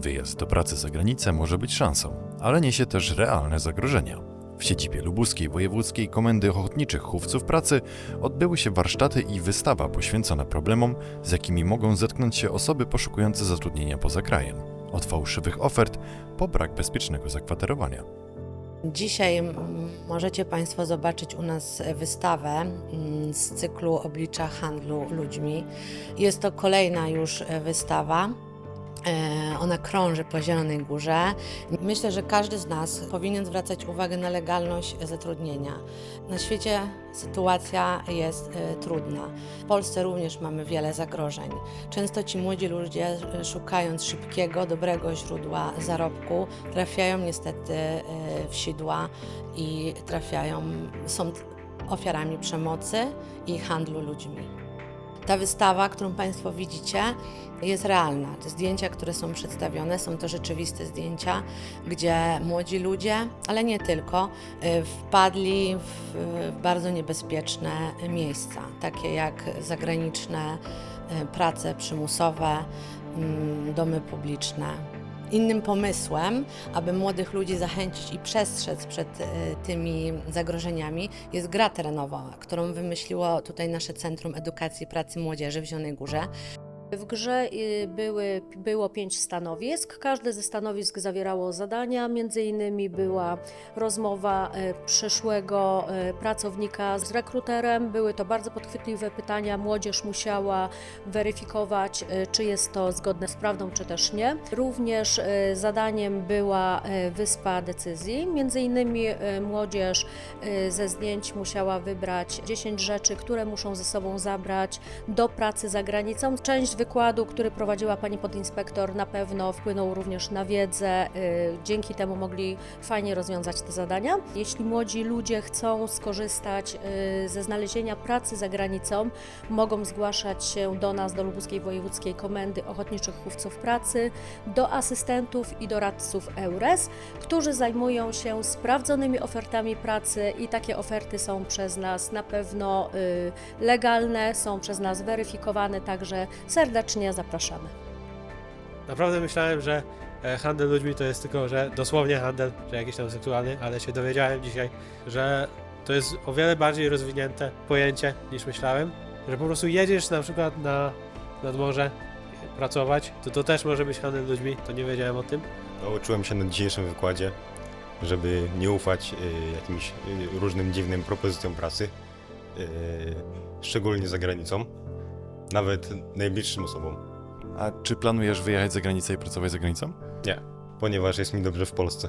Wyjazd do pracy za granicę może być szansą, ale niesie też realne zagrożenia. W siedzibie Lubuskiej Wojewódzkiej Komendy Ochotniczych Chówców Pracy odbyły się warsztaty i wystawa poświęcona problemom, z jakimi mogą zetknąć się osoby poszukujące zatrudnienia poza krajem. Od fałszywych ofert po brak bezpiecznego zakwaterowania. Dzisiaj możecie Państwo zobaczyć u nas wystawę z cyklu Oblicza handlu ludźmi. Jest to kolejna już e, wystawa. E, Ona krąży po Zielonej Górze. Myślę, że każdy z nas powinien zwracać uwagę na legalność zatrudnienia. Na świecie sytuacja jest e, trudna. W Polsce również mamy wiele zagrożeń. Często ci młodzi ludzie, e, szukając szybkiego, dobrego źródła zarobku, trafiają niestety w sidła i trafiają, są ofiarami przemocy i handlu ludźmi. Ta wystawa, którą Państwo widzicie, jest realna. Te zdjęcia, które są przedstawione, są to rzeczywiste zdjęcia, gdzie młodzi ludzie, ale nie tylko, y, wpadli w bardzo niebezpieczne miejsca, takie jak zagraniczne y, prace przymusowe, mm, domy publiczne. Innym pomysłem, aby młodych ludzi zachęcić i przestrzec przed y, tymi zagrożeniami, jest gra terenowa, którą wymyśliło tutaj nasze Centrum Edukacji Pracy Młodzieży w Zielonej Górze. W grze y, były, było pięć stanowisk. Każde ze stanowisk zawierało zadania. Między innymi była rozmowa y, przyszłego y, pracownika z rekruterem. Były to bardzo podchwytliwe pytania. Młodzież musiała weryfikować, czy jest to zgodne z prawdą, czy też nie. Również zadaniem była wyspa decyzji. Między innymi młodzież ze zdjęć musiała wybrać 10 rzeczy, które muszą ze sobą zabrać do pracy za granicą. Część wykładu, który prowadziła pani podinspektor, na pewno wpłynął również na wiedzę. y, Dzięki temu mogli fajnie rozwiązać te zadania. Jeśli młodzi ludzie chcą skorzystać y, ze znalezienia pracy za granicą, mogą zgłaszać się do nas, do Lubuskiej Wojewódzkiej Komendy Ochotniczych Chówców Pracy, do asystentów i doradców EURES, którzy zajmują się sprawdzonymi ofertami pracy i takie oferty są przez nas na pewno y, legalne, są przez nas weryfikowane, także serdecznie zapraszamy. Naprawdę myślałem, że e, handel ludźmi to jest tylko, że dosłownie handel, że jakiś tam seksualny, ale się dowiedziałem dzisiaj, że to jest o wiele bardziej rozwinięte pojęcie niż myślałem, że po prostu jedziesz na przykład na, nad morze pracować, to to też może być handel ludźmi, to nie wiedziałem o tym. Nauczyłem się na dzisiejszym wykładzie, żeby nie ufać y, jakimś y, różnym dziwnym propozycjom pracy, y, szczególnie za granicą, nawet najbliższym osobom, A czy planujesz wyjechać za granicę i pracować za granicą? ponieważ jest mi dobrze w Polsce.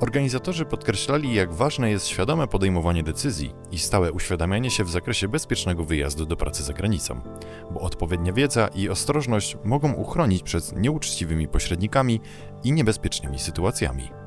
Organizatorzy podkreślali, jak ważne jest świadome podejmowanie decyzji i stałe uświadamianie się w zakresie bezpiecznego wyjazdu do pracy za granicą, bo odpowiednia wiedza i ostrożność mogą uchronić przed nieuczciwymi pośrednikami i niebezpiecznymi sytuacjami.